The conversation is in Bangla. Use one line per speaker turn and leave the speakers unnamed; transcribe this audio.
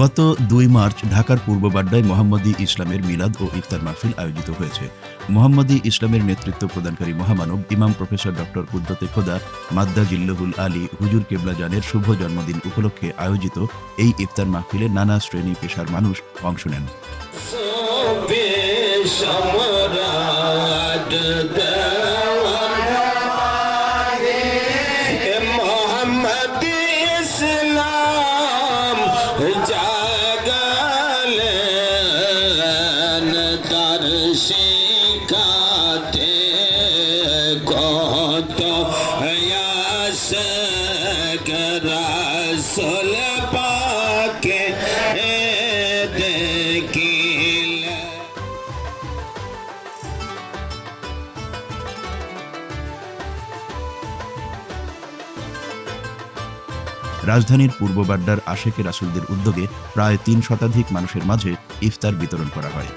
গত দুই মার্চ ঢাকার পূর্ব বাড্ডায় মোহাম্মদী ইসলামের মিলাদ ও ইফতার মাহফিল আয়োজিত হয়েছে। মোহাম্মদী ইসলামের নেতৃত্ব প্রদানকারী মহামানব ইমাম প্রফেসর ডক্টর কুদ্রতে খোদা, মাদ্দা জিল্লহুল আলী হুজুর কেবলা জানের শুভ জন্মদিন উপলক্ষে আয়োজিত এই ইফতার মাহফিলে নানা শ্রেণি পেশার মানুষ অংশ নেন।
মোহাম্মদ ইসলাম শিখাতে কত রাসল পাকে
রাজধানীর পূর্ব বাড্ডার আশেকে রাসুলদের উদ্যোগে প্রায় তিন শতাধিক মানুষের মাঝে ইফতার বিতরণ করা হয়।